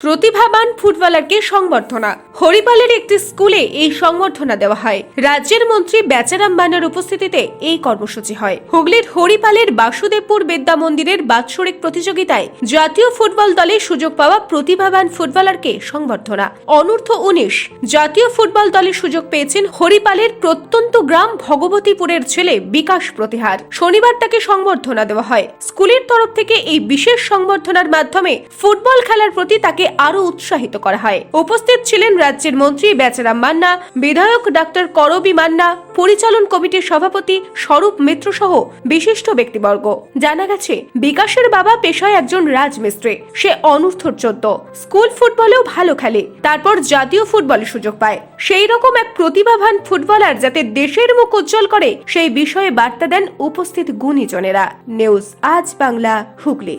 প্রতিভাবান ফুটবলারকে সংবর্ধনা। হরিপালের একটি স্কুলে এই সংবর্ধনা দেওয়া হয়। রাজ্যের মন্ত্রী বেচারাম বান্নার উপস্থিতিতে এই কর্মসূচি হয়। হুগলির হরিপালের বাসুদেবপুর বিদ্যা মন্দিরের বাৎসরিক প্রতিযোগিতায় জাতীয় ফুটবল দলে সুযোগ পাওয়া প্রতিভাবান ফুটবলারকে সংবর্ধনা। অনূর্ধ্ব উনিশ, জাতীয় ফুটবল দলে সুযোগ পেয়েছেন হরিপালের প্রত্যন্ত গ্রাম ভগবতীপুরের ছেলে বিকাশ প্রতিহার। শনিবার তাকে সংবর্ধনা দেওয়া হয়। স্কুলের তরফ থেকে এই বিশেষ সংবর্ধনার মাধ্যমে ফুটবল খেলার প্রতি তাকে আরও উৎসাহিত করা হয়। উপস্থিত ছিলেন রাজ্যের মন্ত্রী বেচারাম মান্না, বিধায়ক ডাক্তার করবি মান্না, পরিচালন কমিটির সভাপতি স্বরূপ মিত্র সহ বিশিষ্ট ব্যক্তিবর্গ। জানা গেছে, বিকাশের বাবা পেশায় একজন রাজমিস্ত্রি। সে অনূর্ধ্ব চোদ্দ। স্কুল ফুটবলেও ভালো খেলে। তারপর জাতীয় ফুটবলে সুযোগ পায়। সেই রকম এক প্রতিভাবান ফুটবলার যাতে দেশের মুখ উজ্জ্বল করে, সেই বিষয়ে বার্তা দেন উপস্থিত গুণীজনেরা। নিউজ আজ বাংলা হুগলি।